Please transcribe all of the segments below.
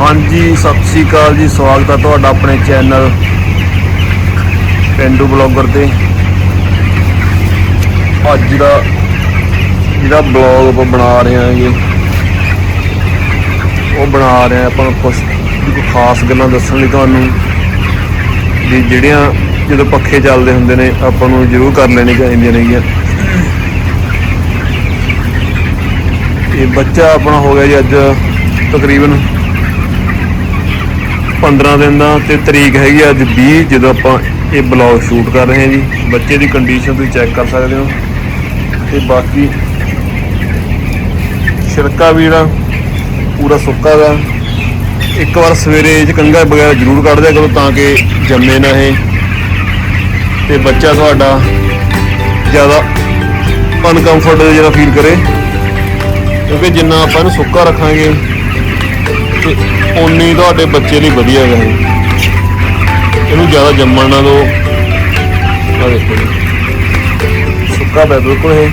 ਹਾਂਜੀ, ਸਤਿ ਸ੍ਰੀ ਅਕਾਲ ਜੀ, ਸਵਾਗਤ ਹੈ ਤੁਹਾਡਾ ਆਪਣੇ ਚੈਨਲ ਪਿੰਡੂ ਬਲੌਗਰ ਤੇ। ਅੱਜ ਦਾ ਜਿਹੜਾ ਬਲੌਗ ਆਪਾਂ ਬਣਾ ਰਹੇ ਹਾਂ ਹਾਂਗੇ ਉਹ ਬਣਾ ਰਹੇ ਹਾਂ ਆਪਾਂ ਕੁਝ ਖਾਸ ਗੱਲਾਂ ਦੱਸਣ ਲਈ ਤੁਹਾਨੂੰ। ਵੀ ਜਿਹੜੀਆਂ ਜਦੋਂ ਪੱਖੇ ਚੱਲਦੇ ਹੁੰਦੇ ਨੇ, ਆਪਾਂ ਨੂੰ ਜ਼ਰੂਰ ਕਰ ਲੈਣੀ ਚਾਹੀਦੀਆਂ ਨੇਗੀਆਂ। ਇਹ ਬੱਚਾ ਆਪਣਾ ਹੋ ਗਿਆ ਜੀ ਅੱਜ ਤਕਰੀਬਨ 15 ਦਿਨ ਦਾ ਤੇ ਤਰੀਕ ਹੈਗੀ ਅੱਜ 20 ਜਦੋਂ ਆਪਾਂ ਇਹ ਬਲੌਗ ਸ਼ੂਟ ਕਰ ਰਹੇ ਹਾਂ ਜੀ। ਬੱਚੇ ਦੀ ਕੰਡੀਸ਼ਨ ਤੁਸੀਂ ਚੈੱਕ ਕਰ ਸਕਦੇ ਹੋ। ਤੇ ਬਾਕੀ ਛਿਲਕਾ ਵੀ ਜਿਹੜਾ ਪੂਰਾ ਸੁੱਕਾ ਦਾ। ਇੱਕ ਵਾਰ ਸਵੇਰੇ ਇਹ ਕੰਗਾ ਵਗੈਰਾ ਜ਼ਰੂਰ ਕੱਢ ਦਿਆ ਕਰੋ ਤਾਂ ਕਿ ਜੰਮੇ ਨਾ ਇਹ। ਤੇ ਬੱਚਾ ਤੁਹਾਡਾ ਜ਼ਿਆਦਾ ਅਨਕੰਫਰਟੇਬਲ ਜਿਹੜਾ ਫੀਲ ਕਰੇ। ਕਿਉਂਕਿ ਜਿੰਨਾ ਆਪਾਂ ਇਹਨੂੰ ਸੁੱਕਾ ਰੱਖਾਂਗੇ ਤੇ ਉਨੀ ਤੁਹਾਡੇ ਬੱਚੇ ਲਈ ਵਧੀਆ ਹੈ ਇਹਨੂੰ ਜ਼ਿਆਦਾ ਜੰਮਣ ਨਾ ਦਿਓ। ਆ ਦੇਖੋ ਜੀ। ਸੁੱਕਾ ਪਿਆ ਬਿਲਕੁਲ ਇਹ।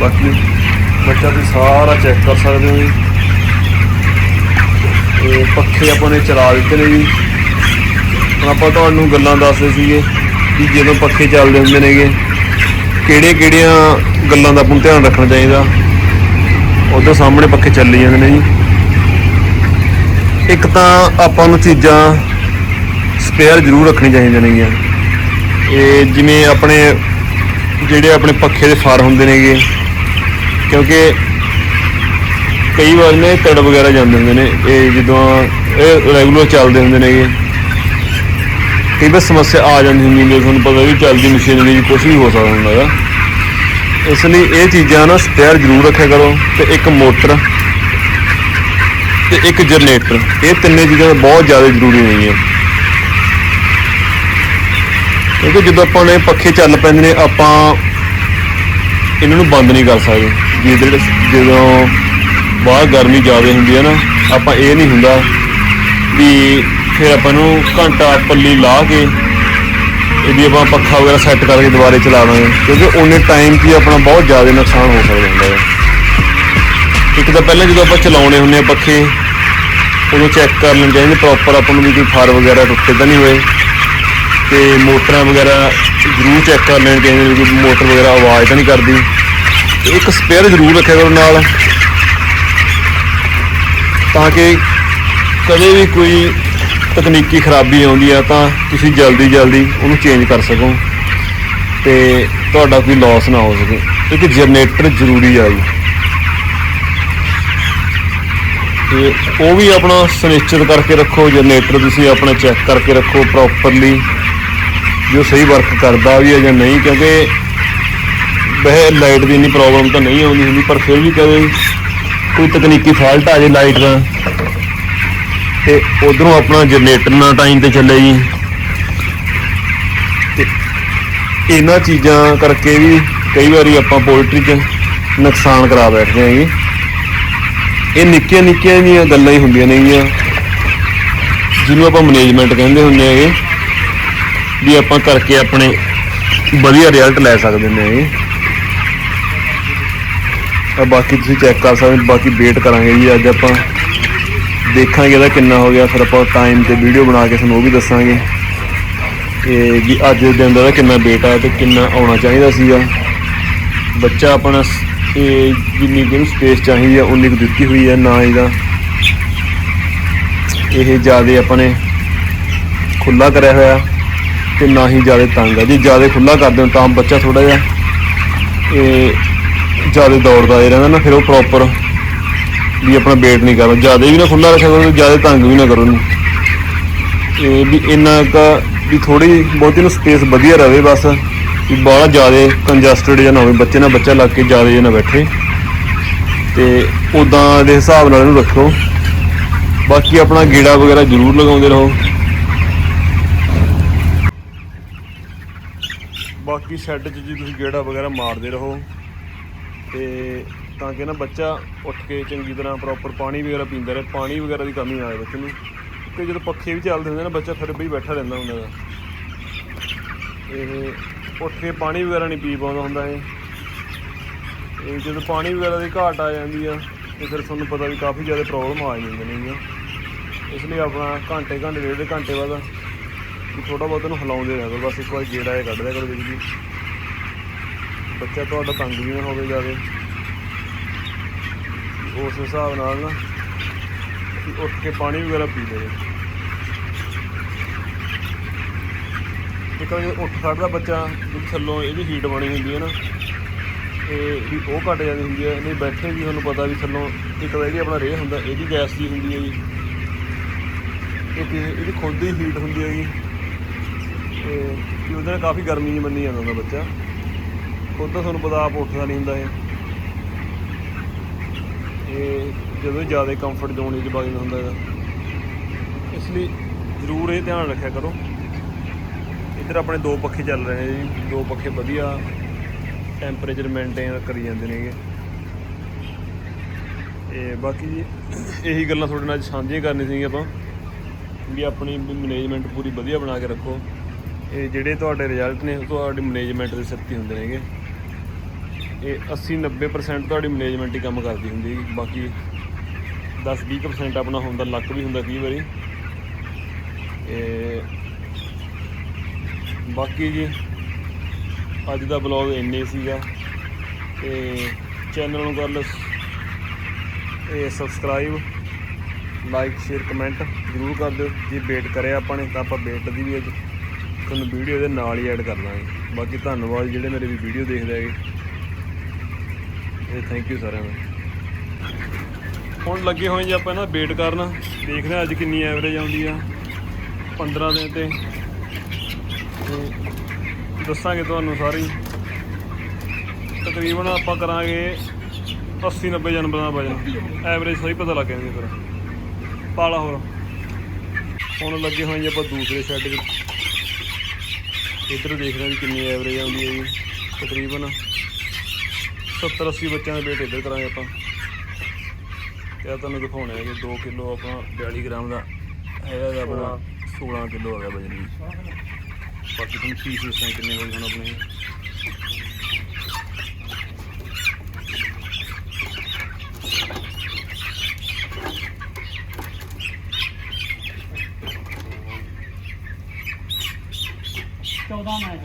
ਬਾਕੀ ਬੱਚਾ ਤੁਸੀਂ ਸਾਰਾ ਚੈੱਕ ਕਰ ਸਕਦੇ ਹੋ ਜੀ। ਇਹ ਪੱਖੇ ਆਪਾਂ ਨੇ ਚਲਾ ਦਿੱਤੇ ਨੇ ਜੀ। ਹੁਣ ਆਪਾਂ ਤੁਹਾਨੂੰ ਗੱਲਾਂ ਦੱਸਦੇ ਸੀਗੇ ਕਿ ਜਦੋਂ ਪੱਖੇ ਚੱਲਦੇ ਹੁੰਦੇ ਨੇਗੇ ਕਿਹੜੇ ਕਿਹੜੀਆਂ ਗੱਲਾਂ ਦਾ ਆਪਾਂ ਨੂੰ ਧਿਆਨ ਰੱਖਣਾ ਚਾਹੀਦਾ? ਉਧਰ ਸਾਹਮਣੇ ਪੱਖੇ ਚੱਲੀ ਜਾਂਦੇ ਨੇ ਜੀ। ਇੱਕ ਤਾਂ ਆਪਾਂ ਨੂੰ ਚੀਜ਼ਾਂ ਸਪੇਅਰ ਜ਼ਰੂਰ ਰੱਖਣੀ ਚਾਹੀਦੀਆਂ ਨੇਗੀਆਂ ਇਹ ਜਿਵੇਂ ਆਪਣੇ, ਜਿਹੜੇ ਆਪਣੇ ਪੱਖੇ ਦੇ ਫਾਰ ਹੁੰਦੇ ਨੇਗੇ ਕਿਉਂਕਿ ਕਈ ਵਾਰ ਨੇ ਤੜ ਵਗੈਰਾ ਜਾਂਦੇ ਹੁੰਦੇ ਨੇ, ਇਹ ਜਦੋਂ ਇਹ ਰੈਗੂਲਰ ਚੱਲਦੇ ਹੁੰਦੇ ਨੇਗੇ ਕਈ ਵਾਰ ਸਮੱਸਿਆ ਆ ਜਾਂਦੀ ਹੁੰਦੀ ਹੈ, ਤੁਹਾਨੂੰ ਪਤਾ ਵੀ ਚੱਲਦੀ ਮਸ਼ੀਨਰੀ ਕੁਝ ਵੀ ਹੋ ਸਕਦਾ ਹੁੰਦਾ ਹੈਗਾ ਇਸ ਲਈ ਇਹ ਚੀਜ਼ਾਂ ਨਾ ਸਪੇਅਰ ਜ਼ਰੂਰ ਰੱਖਿਆ ਕਰੋ ਤੇ ਇੱਕ ਮੋਟਰ ਤੇ ਇੱਕ ਜਨਰੇਟਰ। ਇਹ ਤਿੰਨੇ ਚੀਜ਼ਾਂ ਬਹੁਤ ਜ਼ਿਆਦਾ ਜ਼ਰੂਰੀ ਨੇਗੀਆਂ। ਕਿਉਂਕਿ ਜਦੋਂ ਆਪਾਂ ਨੇ ਪੱਖੇ ਚੱਲ ਪੈਂਦੇ ਨੇ, ਆਪਾਂ ਇਹਨਾਂ ਨੂੰ ਬੰਦ ਨਹੀਂ ਕਰ ਸਕਦੇ। ਜੇ ਜਿਹੜੇ ਜਦੋਂ ਬਾਹਰ ਗਰਮੀ ਜ਼ਿਆਦਾ ਹੁੰਦੀ ਹੈ ਨਾ, ਆਪਾਂ ਇਹ ਨਹੀਂ ਹੁੰਦਾ ਵੀ ਫਿਰ ਆਪਾਂ ਨੂੰ ਘੰਟਾ ਪੱਲੀ ਲਾ ਕੇ ਇਹਦੀ ਆਪਾਂ ਪੱਖਾ ਵਗੈਰਾ ਸੈੱਟ ਕਰਕੇ ਦੁਬਾਰੇ ਚਲਾਵਾਂਗੇ, ਕਿਉਂਕਿ ਉਹਨੇ ਟਾਈਮ 'ਤੇ ਆਪਣਾ ਬਹੁਤ ਜ਼ਿਆਦਾ ਨੁਕਸਾਨ ਹੋ ਸਕਦਾ ਹੁੰਦਾ ਹੈ। ਇੱਕ ਤਾਂ ਪਹਿਲਾਂ ਜਦੋਂ ਆਪਾਂ ਚਲਾਉਣੇ ਹੁੰਦੇ ਆ ਪੱਖੇ, ਉਦੋਂ ਚੈੱਕ ਕਰ ਲੈਣੇ ਚਾਹੀਦੇ ਪ੍ਰੋਪਰ ਆਪਾਂ ਨੂੰ ਵੀ ਕੋਈ ਫਾਰ ਵਗੈਰਾ ਟੁੱਟੇ ਤਾਂ ਨਹੀਂ ਹੋਏ। ਤੇ ਮੋਟਰਾਂ ਵਗੈਰਾ ਜ਼ਰੂਰ ਚੈੱਕ ਕਰ ਲੈਣੇ ਚਾਹੀਦੇ ਵੀ ਮੋਟਰ ਵਗੈਰਾ ਆਵਾਜ਼ ਤਾਂ ਨਹੀਂ ਕਰਦੀ। ਤੇ ਇੱਕ ਸਪੇਅਰ ਜ਼ਰੂਰ ਰੱਖਿਆ ਕਰੋ ਨਾਲ, ਤਾਂ ਕਿ ਕਦੇ ਵੀ ਕੋਈ ਤਕਨੀਕੀ ਖਰਾਬੀ ਆਉਂਦੀ ਆ ਤਾਂ ਤੁਸੀਂ ਜਲਦੀ ਜਲਦੀ ਉਹਨੂੰ ਚੇਂਜ ਕਰ ਸਕੋ ਤੇ ਤੁਹਾਡਾ ਕੋਈ ਲਾਸ ਨਾ ਹੋ ਸਕੇ। ਇੱਕ ਜਨਰੇਟਰ ਜ਼ਰੂਰੀ ਆ ਜੀ। ਤੇ ਉਹ ਵੀ ਆਪਣਾ ਸੁਨਿਸ਼ਚਿਤ ਕਰਕੇ ਰੱਖੋ ਜਨਰੇਟਰ ਤੁਸੀਂ ਆਪਣਾ ਚੈੱਕ ਕਰਕੇ ਰੱਖੋ ਪ੍ਰੋਪਰਲੀ ਜੋ ਸਹੀ ਵਰਕ ਕਰਦਾ ਵੀ ਹੈ ਜਾਂ ਨਹੀਂ, ਕਿਉਂਕਿ ਵੈਸੇ ਲਾਈਟ ਦੀ ਇੰਨੀ ਪ੍ਰੋਬਲਮ ਤਾਂ ਨਹੀਂ ਆਉਂਦੀ ਹੁੰਦੀ, ਪਰ ਫਿਰ ਵੀ ਕਦੇ ਕੋਈ ਤਕਨੀਕੀ ਫਾਲਟ ਆ ਜੇ ਲਾਈਟ ਦਾ। ਤੇ ਉਧਰੋਂ ਆਪਣਾ ਜਨਰੇਟਰ ਨਾ ਟਾਈਮ ਤੇ ਚੱਲੇ ਜੀ। ਤੇ ਇਹਨਾਂ ਚੀਜ਼ਾਂ ਕਰਕੇ ਵੀ ਕਈ ਵਾਰੀ ਆਪਾਂ ਪੋਲਟਰੀ 'ਚ ਨੁਕਸਾਨ ਕਰਾ ਬੈਠਦੇ ਹੈਗੇ ਇਹ ਨਿੱਕੀਆਂ ਨਿੱਕੀਆਂ ਜੀਆਂ ਗੱਲਾਂ ਹੀ ਹੁੰਦੀਆਂ ਨੇਗੀਆਂ ਜਿਹਨੂੰ ਆਪਾਂ ਮੈਨੇਜਮੈਂਟ ਕਹਿੰਦੇ ਹੁੰਦੇ ਹੈਗੇ, ਵੀ ਆਪਾਂ ਕਰਕੇ ਆਪਣੇ ਵਧੀਆ ਰਿਜ਼ਲਟ ਲੈ ਸਕਦੇ ਨੇ ਹੈਗੇ ਬਾਕੀ ਤੁਸੀਂ ਚੈੱਕ ਕਰ ਸਕਦੇ, ਬਾਕੀ ਵੇਟ ਕਰਾਂਗੇ ਜੀ, ਅੱਜ ਆਪਾਂ ਦੇਖਾਂਗੇ ਇਹਦਾ ਕਿੰਨਾ ਹੋ ਗਿਆ, ਫਿਰ ਆਪਾਂ ਟਾਈਮ ਤੇ ਵੀਡੀਓ ਬਣਾ ਕੇ ਤੁਹਾਨੂੰ ਉਹ ਵੀ ਦੱਸਾਂਗੇ ਕਿ ਵੀ ਅੱਜ ਦੇ ਦਿਨ ਦਾ ਇਹਦਾ ਕਿੰਨਾ weight ਆ ਤੇ ਕਿੰਨਾ ਆਉਣਾ ਚਾਹੀਦਾ ਸੀਗਾ। ਬੱਚਾ ਆਪਣਾ ਸ- ਇਹ ਜਿੰਨੀ ਕਿ ਸਪੇਸ ਚਾਹੀਦੀ ਹੈ ਉਨੀ ਕੁ ਦਿੱਤੀ ਹੋਈ ਹੈ ਨਾ ਇਹਦਾ। ਇਹ ਜ਼ਿਆਦਾ ਆਪਾਂ ਨੇ ਖੁੱਲਾ ਕਰਿਆ ਹੋਇਆ ਤੇ ਨਾ ਹੀ ਜ਼ਿਆਦਾ ਤੰਗ ਹੈ ਜੇ ਜ਼ਿਆਦਾ ਖੁੱਲਾ ਕਰ ਦਿਓ ਤਾਂ ਬੱਚਾ ਥੋੜਾ ਜਿਹਾ ਇਹ ਜ਼ਿਆਦਾ ਦੌੜਦਾ ਇਹ ਰਹਿੰਦਾ ਨਾ, ਫਿਰ ਉਹ ਪ੍ਰੋਪਰ ਵੀ ਆਪਣਾ ਵੇਟ ਨਹੀਂ ਕਰੋ। ਜ਼ਿਆਦਾ ਵੀ ਨਾ ਖੁੱਲਾ ਰੱਖਿਆ ਕਰੋ ਜ਼ਿਆਦਾ ਤੰਗ ਵੀ ਨਾ ਕਰੋ ਇਹਨੂੰ। ਇਹ ਵੀ ਇੰਨਾ ਕੁ ਵੀ ਥੋੜੀ ਬਹੁਤੀ ਨੂੰ ਸਪੇਸ ਵਧੀਆ ਰਵੇ ਬਸ। ਵੀ ਬਾਹਲਾ ਜ਼ਿਆਦਾ ਕੰਜਸਟਡ ਜਾਂ ਨਾ ਹੋਵੇ, ਬੱਚੇ ਨਾਲ ਬੱਚਾ ਲੱਗ ਕੇ ਜ਼ਿਆਦਾ ਨਾ ਬੈਠੇ। ਤੇ ਉਦਾਂ ਦੇ ਹਿਸਾਬ ਨਾਲ ਇਹਨੂੰ ਰੱਖੋ। ਬਾਕੀ ਆਪਣਾ ਗੇੜਾ ਵਗੈਰਾ ਜ਼ਰੂਰ ਲਗਾਉਂਦੇ ਰਹੋ। ਬਾਕੀ ਸ਼ੈੱਡ 'ਚ ਜੀ ਤੁਸੀਂ ਗੇੜਾ ਵਗੈਰਾ ਮਾਰਦੇ ਰਹੋ। ਤੇ ਤਾਂ ਕਿ ਨਾ ਬੱਚਾ ਉੱਠ ਕੇ ਚੰਗੀ ਤਰ੍ਹਾਂ ਪ੍ਰੋਪਰ ਪਾਣੀ ਵਗੈਰਾ ਪੀਂਦਾ ਰਹੇ, ਪਾਣੀ ਵਗੈਰਾ ਦੀ ਕਮੀ ਨਾ ਆਏ ਬੱਚੇ ਨੂੰ। ਕਿ ਜਦੋਂ ਪੱਖੇ ਵੀ ਚੱਲਦੇ ਹੁੰਦੇ ਨਾ, ਬੱਚਾ ਫਿਰ ਵੀ ਬੈਠਾ ਰਹਿੰਦਾ ਹੁੰਦਾ ਗਾ। ਇਹ ਉੱਠ ਕੇ ਪਾਣੀ ਵਗੈਰਾ ਨਹੀਂ ਪੀ ਪਾਉਂਦਾ ਹੁੰਦਾ ਇਹ। ਇਹ ਜਦੋਂ ਪਾਣੀ ਵਗੈਰਾ ਦੀ ਘਾਟ ਆ ਜਾਂਦੀ ਆ, ਤੇ ਫਿਰ ਤੁਹਾਨੂੰ ਪਤਾ ਵੀ ਕਾਫੀ ਜ਼ਿਆਦਾ ਪ੍ਰੋਬਲਮ ਆ ਜਾਂਦੀਆਂ ਨੇਗੀਆਂ ਇਸ ਲਈ ਆਪਣਾ ਘੰਟੇ ਘੰਟੇ, ਡੇਢ ਡੇਢ ਘੰਟੇ ਬਾਅਦ ਵੀ ਥੋੜਾ ਬਹੁਤ ਇਹਨੂੰ ਹਿਲਾਉਂਦੇ ਰਹਿ ਬਸ ਇੱਕ ਵਾਰ ਗੇੜਾ ਇਹ ਕੱਢ ਦਿਆ ਕਰੋ ਬਿਜਲੀ ਬੱਚਾ ਤੁਹਾਡਾ ਤੰਗ ਵੀ ਨਾ ਹੋਵੇ ਜਾਵੇ ਉਸ ਹਿਸਾਬ ਨਾਲ ਨਾ ਉੱਠ ਕੇ ਪਾਣੀ ਵਗੈਰਾ ਪੀ ਲਵੇ ਇੱਕ ਵਾਰ ਉੱਠ ਖੜਦਾ ਬੱਚਾ ਵੀ ਥੱਲੋਂ ਇਹਦੀ ਹੀਟ ਬਣੀ ਹੁੰਦੀ ਹੈ ਨਾ, ਤੇ ਵੀ ਉਹ ਘਟ ਜਾਂਦੀ ਹੁੰਦੀ ਹੈ, ਨਹੀਂ ਬੈਠੇ ਵੀ ਤੁਹਾਨੂੰ ਪਤਾ ਵੀ ਥੱਲੋਂ ਇੱਕ ਤਾਂ ਇਹਦੀ ਆਪਣਾ ਰੇਹ ਹੁੰਦਾ ਇਹਦੀ ਗੈਸ ਦੀ ਹੁੰਦੀ ਹੈ ਜੀ। ਇੱਕ ਇਹ- ਇਹਦੀ ਖੁਦ ਦੀ ਹੀਟ ਹੁੰਦੀ ਹੈਗੀ ਤੇ ਵੀ ਉਹਦੇ ਨਾਲ ਕਾਫੀ ਗਰਮੀ ਜਿਹੀ ਮੰਨੀ ਜਾਂਦਾ ਹੁੰਦਾ ਬੱਚਾ। ਖੁਦ ਤਾਂ ਤੁਹਾਨੂੰ ਪਤਾ ਆਪ ਉੱਠਦਾ ਨਹੀਂ ਹੁੰਦਾ ਇਹ ਇਹ। ਜਦੋਂ ਜ਼ਿਆਦਾ ਕੰਫਰਟ ਜ਼ੋਨ ਵਿੱਚ ਵਗ ਜਾਂਦਾ ਹੁੰਦਾ ਹੈਗਾ। ਇਸ ਲਈ ਜ਼ਰੂਰ ਇਹ ਧਿਆਨ ਰੱਖਿਆ ਕਰੋ। ਇੱਧਰ ਆਪਣੇ ਦੋ ਪੱਖੇ ਚੱਲ ਰਹੇ ਨੇ ਜੀ। ਦੋ ਪੱਖੇ ਵਧੀਆ ਟੈਂਪਰੇਚਰ ਮੇਨਟੇਨ ਕਰੀ ਜਾਂਦੇ ਨੇਗੇ ਤੇ ਬਾਕੀ ਜੀ, ਇਹੀ ਗੱਲਾਂ ਤੁਹਾਡੇ ਨਾਲ ਸਾਂਝੀਆਂ ਕਰਨੀ ਸੀ ਆਪਾਂ। ਵੀ ਆਪਣੀ ਮੈਨੇਜਮੈਂਟ ਪੂਰੀ ਵਧੀਆ ਬਣਾ ਕੇ ਰੱਖੋ। ਇਹ ਜਿਹੜੇ ਤੁਹਾਡੇ ਰਿਜ਼ਲਟ ਨੇ ਤੁਹਾਡੀ ਮੈਨੇਜਮੈਂਟ ਦੇ ਸਿਰ ਤੇ ਹੁੰਦੇ ਨੇਗੇ। ਇਹ 80 90% ਤੁਹਾਡੀ ਮੈਨੇਜਮੈਂਟ ਹੀ ਕੰਮ ਕਰਦੀ ਹੁੰਦੀ ਹੈ ਬਾਕੀ 10 20% ਆਪਣਾ ਹੁੰਦਾ, ਲੱਕ ਵੀ ਹੁੰਦਾ ਕਈ ਵਾਰੀ। ਇਹ ਬਾਕੀ ਜੀ, ਅੱਜ ਦਾ ਬਲੌਗ ਇੰਨੇ ਸੀਗਾ। ਤੇ ਚੈਨਲ ਨੂੰ ਕਰ ਲਓ ਇਹ ਸਬਸਕ੍ਰਾਈਬ ਲਾਈਕ ਸ਼ੇਅਰ ਕਮੈਂਟ ਜ਼ਰੂਰ ਕਰ ਦਿਓ। ਜੇ ਵੇਟ ਕਰਿਆ ਆਪਾਂ ਨੇ, ਤਾਂ ਆਪਾਂ ਵੇਟ ਦੀ ਵੀ ਅੱਜ ਤੁਹਾਨੂੰ ਵੀਡੀਓ ਦੇ ਨਾਲ ਹੀ ਐਡ ਕਰ ਲਾਂਗੇ ਬਾਕੀ ਧੰਨਵਾਦ ਜਿਹੜੇ ਮੇਰੇ ਵੀ ਵੀਡੀਓ ਦੇਖਦੇ ਹੈਗੇ। ਇਹ ਥੈਂਕ ਯੂ ਸਾਰਿਆਂ ਦਾ। ਹੁਣ ਲੱਗੇ ਹੋਏ ਜੀ ਆਪਾਂ ਨਾ ਵੇਟ ਕਰਨ। ਦੇਖਦੇ ਹਾਂ ਅੱਜ ਕਿੰਨੀ ਐਵਰੇਜ ਆਉਂਦੀ ਆ। 15 ਦਿਨ ਤੇ। ਦੱਸਾਂਗੇ ਤੁਹਾਨੂੰ ਸਾਰੀ। ਤਕਰੀਬਨ ਆਪਾਂ ਕਰਾਂਗੇ 80 90 ਜਨਮ ਦਾ ਵਜਨ। ਐਵਰੇਜ ਸਹੀ ਪਤਾ ਲੱਗ ਜਾਂਦੀ ਫਿਰ। ਪਾਲਾ ਹੋਰ। ਹੁਣ ਲੱਗੇ ਹੋਏ ਜੀ ਆਪਾਂ ਦੂਸਰੇ ਸ਼ੈੱਡ ਵਿੱਚ। ਇੱਧਰ ਦੇਖ ਰਹੇ ਹਾਂ ਵੀ ਕਿੰਨੀ ਐਵਰੇਜ ਆਉਂਦੀ ਹੈ ਜੀ। ਤਕਰੀਬਨ 70 80 ਬੱਚਿਆਂ ਦੇ ਵੇਟ ਇੱਧਰ ਕਰਾਂਗੇ ਆਪਾਂ। ਤੇ ਆਹ ਤੁਹਾਨੂੰ ਦਿਖਾਉਣੇ ਆ ਕਿ 2 ਕਿਲੋ ਆਪਾਂ 42 ਗ੍ਰਾਮ ਦਾ ਹੈਗਾ ਇਹਦਾ ਆਪਣਾ 16 ਕਿਲੋ ਆ ਗਿਆ ਵਜਨ ਬਾਕੀ ਤੁਹਾਨੂੰ ਫੀਸ ਦੱਸਾਂ ਕਿੰਨੇ ਹੋਏ ਹੁਣ ਆਪਣੇ। ਚੌਦਾਂ ਮੈਚ